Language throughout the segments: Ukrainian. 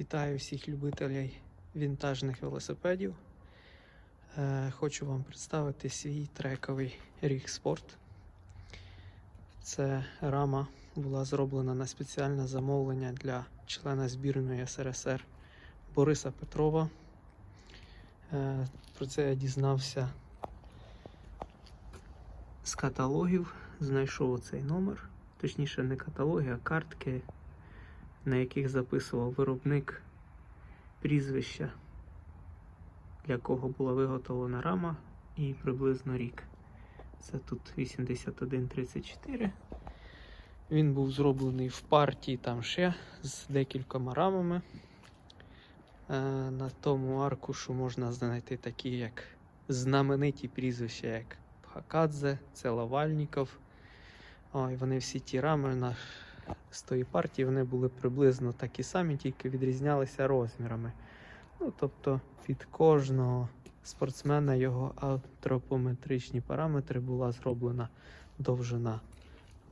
Вітаю всіх любителів вінтажних велосипедів. Е, Хочу вам представити свій трековий ріг спорт. Це рама була зроблена на спеціальне замовлення для члена збірної СРСР Бориса Петрова. Е, Про це я дізнався з каталогів, знайшов цей номер. Точніше, не каталоги, а картки, на яких записував виробник прізвища, для кого була виготовлена рама, і приблизно рік. Це тут 8134. Він був зроблений в партії там ще з декількома рамами. Е, На тому аркушу можна знайти такі, як знамениті прізвища, як Пхакадзе, Целовальніков. Ой, вони всі ті рами на, з тої партії вони були приблизно такі самі, тільки відрізнялися розмірами. Ну, тобто під кожного спортсмена його антропометричні параметри була зроблена довжина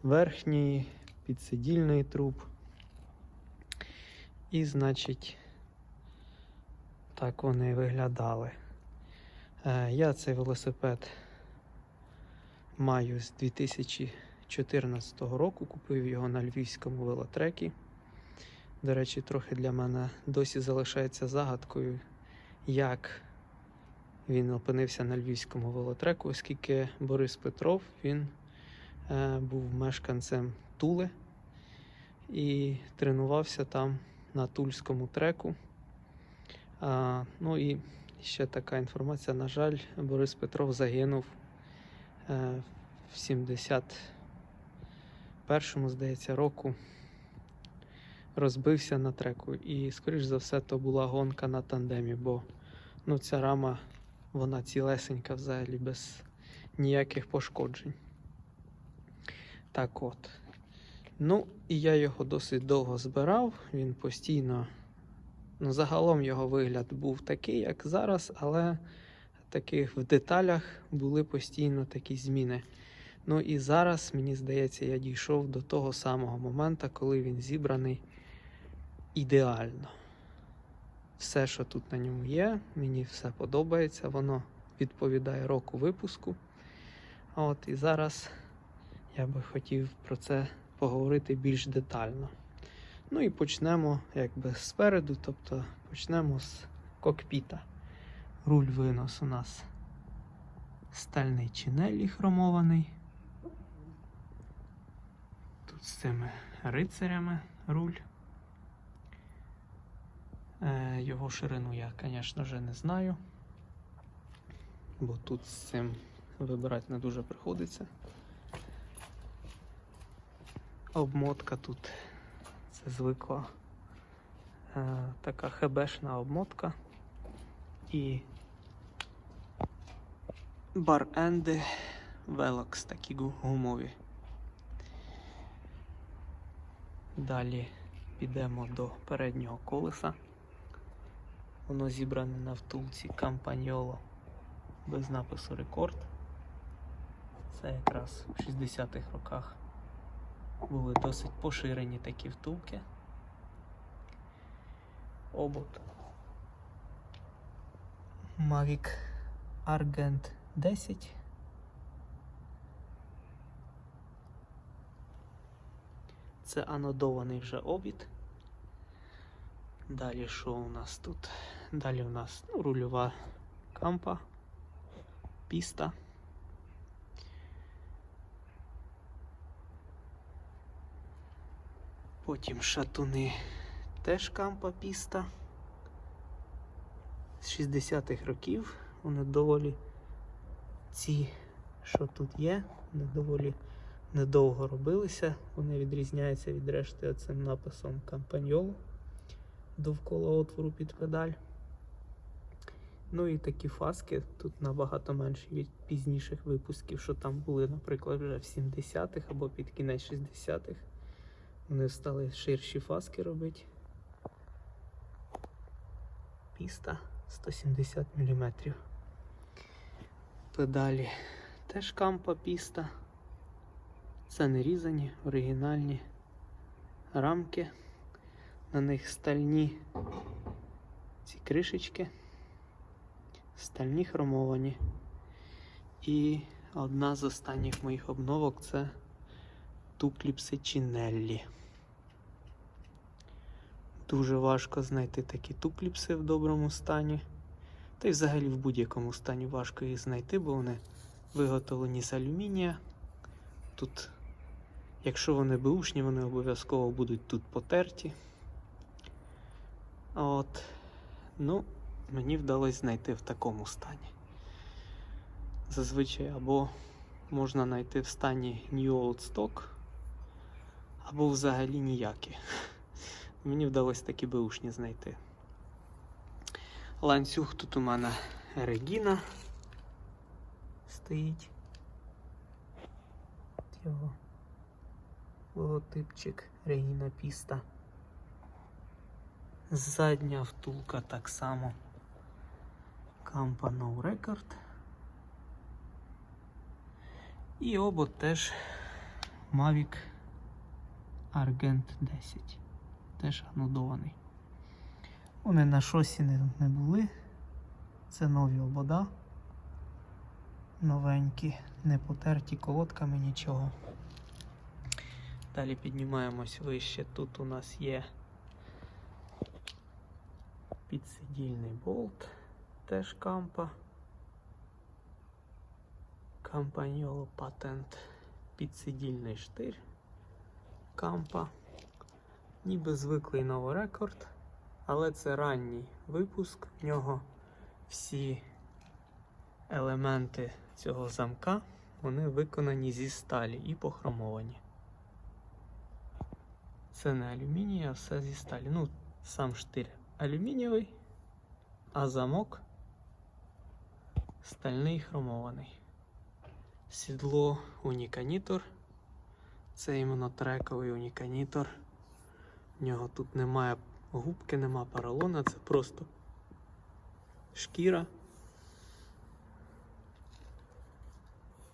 верхньої, підсидільної труб. І, значить, так вони виглядали. Е, Я цей велосипед маю з 2014 року. Купив його на львівському велотрекі. До речі, трохи для мене досі залишається загадкою, як він опинився на львівському велотреку, оскільки Борис Петров він е, був мешканцем Тули і тренувався там на тульському треку. А, ну і ще така інформація. На жаль, Борис Петров загинув е, в 71-му, здається, року. Розбився на треку. І, скоріш за все, то була гонка на тандемі, бо ну, ця рама, вона цілесенька взагалі без ніяких пошкоджень. Так от. Ну, і я його досить довго збирав. Він постійно. Ну, загалом його вигляд був такий, як зараз, але таких в деталях були постійно такі зміни. Ну і зараз, мені здається, я дійшов до того самого моменту, коли він зібраний ідеально. Все, що тут на ньому є, мені все подобається, воно відповідає року випуску. А От і зараз я би хотів про це поговорити більш детально. Ну і почнемо якби спереду, тобто почнемо з кокпіта. Руль винос у нас стальний чинелі хромований. Тут з цими рицарями руль. Е, Його ширину я, звісно ж, не знаю. Бо тут з цим вибирати не дуже приходиться. Обмотка тут це звикла е, така хебешна обмотка. І бар-енди велокс такі гумові. Далі підемо до переднього колеса. Воно зібране на втулці Campagnolo без напису рекорд. Це якраз в 60-х роках були досить поширені такі втулки. Обод. Mavic Argent 10. Це анодований вже обід. Далі що у нас тут? Далі у нас ну, рульова кампа, піста. Потім шатуни теж кампа піста. З 60-х років вони доволі ці, що тут є, вони доволі недовго робилися. Вони відрізняються від решти цим написом Campagnolo довкола отвору під педаль. Ну і такі фаски тут набагато менші від пізніших випусків, що там були, наприклад, вже в 70-х або під кінець 60-х. Вони стали ширші фаски робити. Піста 170 мм. Педалі теж кампа піста. Це не різані, оригінальні рамки. На них стальні ці кришечки. Стальні хромовані. І одна з останніх моїх обновок це тукліпси Чинеллі. Дуже важко знайти такі тукліпси в доброму стані. Та й взагалі в будь-якому стані важко їх знайти, бо вони виготовлені з алюмінія. Тут, якщо вони беушні, вони обов'язково будуть тут потерті. От. Ну, мені вдалося знайти в такому стані. Зазвичай або можна знайти в стані New Old Stock, або взагалі ніякі. Мені вдалося такі беушні знайти. Ланцюг тут у мене Регіна стоїть. Логотипчик Регіна Піста. Задня втулка так само. Кампа No Record. І обод теж Mavic Argent 10. Теж анодований. Вони на шосі не, не були. Це нові обода. Новенькі, не потерті колодками нічого. Далі піднімаємось вище. Тут у нас є підсидільний болт, теж кампа. Кампаньоло патент. Підсидільний штир. Кампа. Ніби звиклий новорекорд, але це ранній випуск. В нього всі елементи цього замка вони виконані зі сталі і похромовані. Це не алюміній, а все зі сталі. Ну, сам штир алюмінієвий, а замок стальний хромований. Сідло уніканітор. Це іменно трековий уніканітор. В нього тут немає губки, нема поролона, це просто шкіра.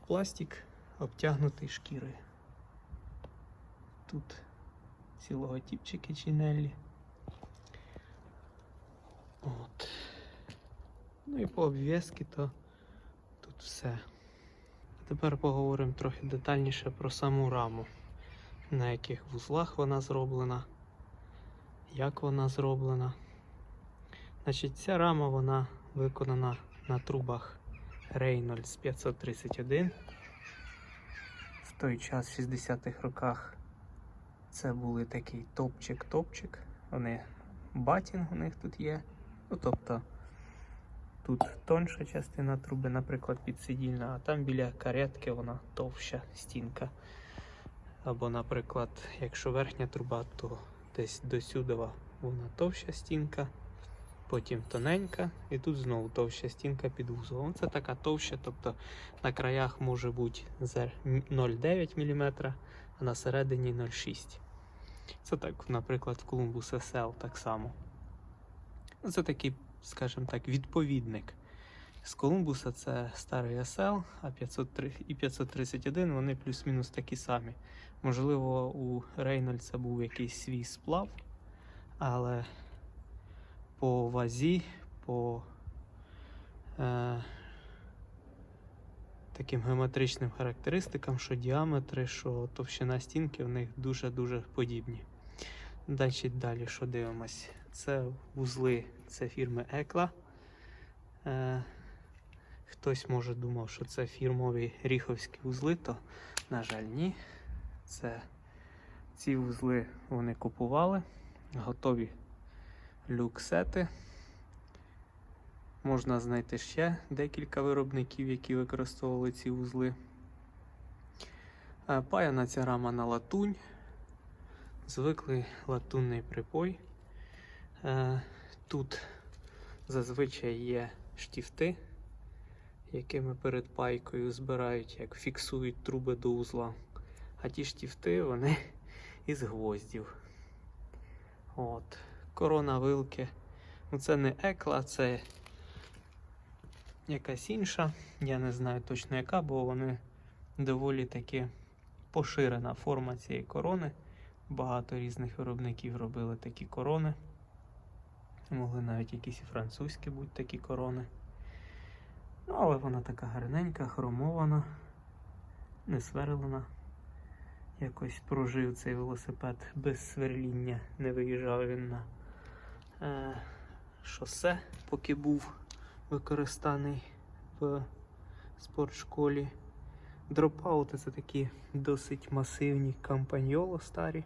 Пластик обтягнутий шкірою. Тут ці логотипчики Чинеллі. От. Ну і по обв'язки то тут все. А Тепер поговоримо трохи детальніше про саму раму, на яких вузлах вона зроблена, як вона зроблена. Значить, ця рама вона виконана на трубах Reynolds 531. В той час, в 60-х роках, це були такий топчик-топчик. Вони батінг у них тут є. Ну, тобто тут тонша частина труби, наприклад, підсидільна, а там біля каретки вона товща стінка. Або, наприклад, якщо верхня труба, то десь до сюди вона товща стінка, потім тоненька, і тут знову товща стінка під вузлом. Це така товща, тобто на краях може бути 0,9 мм, а на середині 0,6 Це так, наприклад, в Columbus SL так само. Ну, Це такий, скажімо так, відповідник. З Колумбуса це старий SL, а 503 і 531 вони плюс-мінус такі самі. Можливо, у Рейнольдса був якийсь свій сплав, але по вазі, по е, таким геометричним характеристикам, що діаметри, що товщина стінки в них дуже-дуже подібні. Далі, далі, що дивимось? Це вузли це фірми Екла. Е, хтось може думав, що це фірмові ріховські вузли, то, на жаль, ні. Це ці вузли вони купували, готові люксети. Можна знайти ще декілька виробників, які використовували ці вузли. Е, Паяна ця рама на латунь, звиклий латунний припой. Е, Тут зазвичай є штифти, якими перед пайкою збирають, як фіксують труби до узла. А ті штифти вони із гвоздів. От. Корона вилки. Ну Це не екла, це якась інша. Я не знаю точно яка, бо вони доволі таки поширена форма цієї корони. Багато різних виробників робили такі корони. Могли навіть якісь і французькі бути такі корони. Ну, але вона така гарненька, хромована, не сверлена. Якось прожив цей велосипед без сверління, не виїжджав він на шосе, поки був використаний в спортшколі. Дропаути це такі досить масивні кампаньоло старі.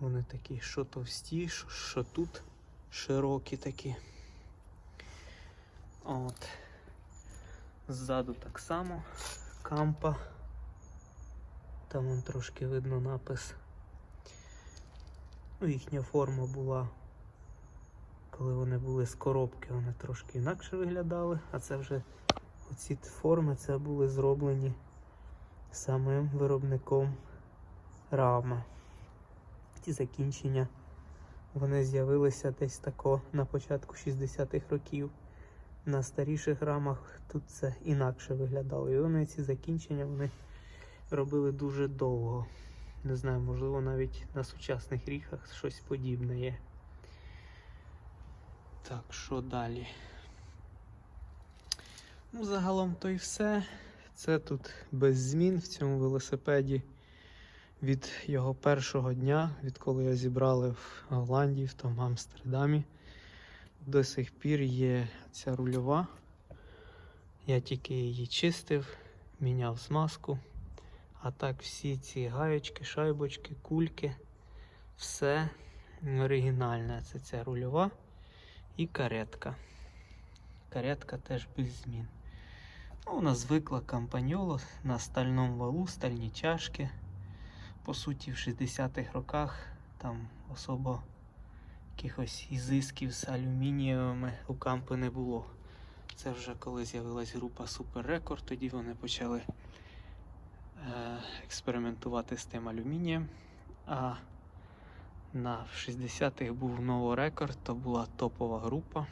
Вони такі, що товсті, що, тут широкі такі. От. Ззаду так само кампа. Там вон трошки видно напис. Ну, їхня форма була, коли вони були з коробки, вони трошки інакше виглядали, а це вже оці форми це були зроблені самим виробником рама. Ці закінчення вони з'явилися десь тако на початку 60-х років. На старіших рамах тут це інакше виглядало. І вони ці закінчення вони робили дуже довго. Не знаю, можливо, навіть на сучасних ріхах щось подібне є. Так, що далі? Ну, загалом то і все. Це тут без змін в цьому велосипеді від його першого дня, відколи я зібрали в Голландії, в тому Амстердамі. До сих пір є ця рульова. Я тільки її чистив, міняв смазку. А так всі ці гаєчки, шайбочки, кульки, все оригінальне. Це ця рульова і каретка. Каретка теж без змін. Ну, вона звикла кампаньоло на стальному валу, стальні чашки. По суті, в 60-х роках там особо якихось ізисків з алюмінієвими у кампи не було. Це вже коли з'явилась група Super Record, тоді вони почали експериментувати з тим алюмінієм. А на 60-х був новий рекорд, то була топова група.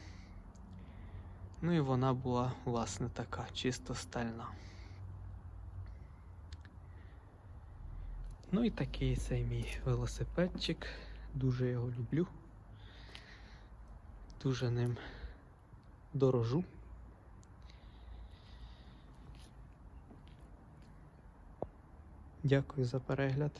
Ну і вона була, власне, така чисто стальна. Ну і такий цей мій велосипедчик. Дуже його люблю. Дуже ним дорожу. Дякую за перегляд.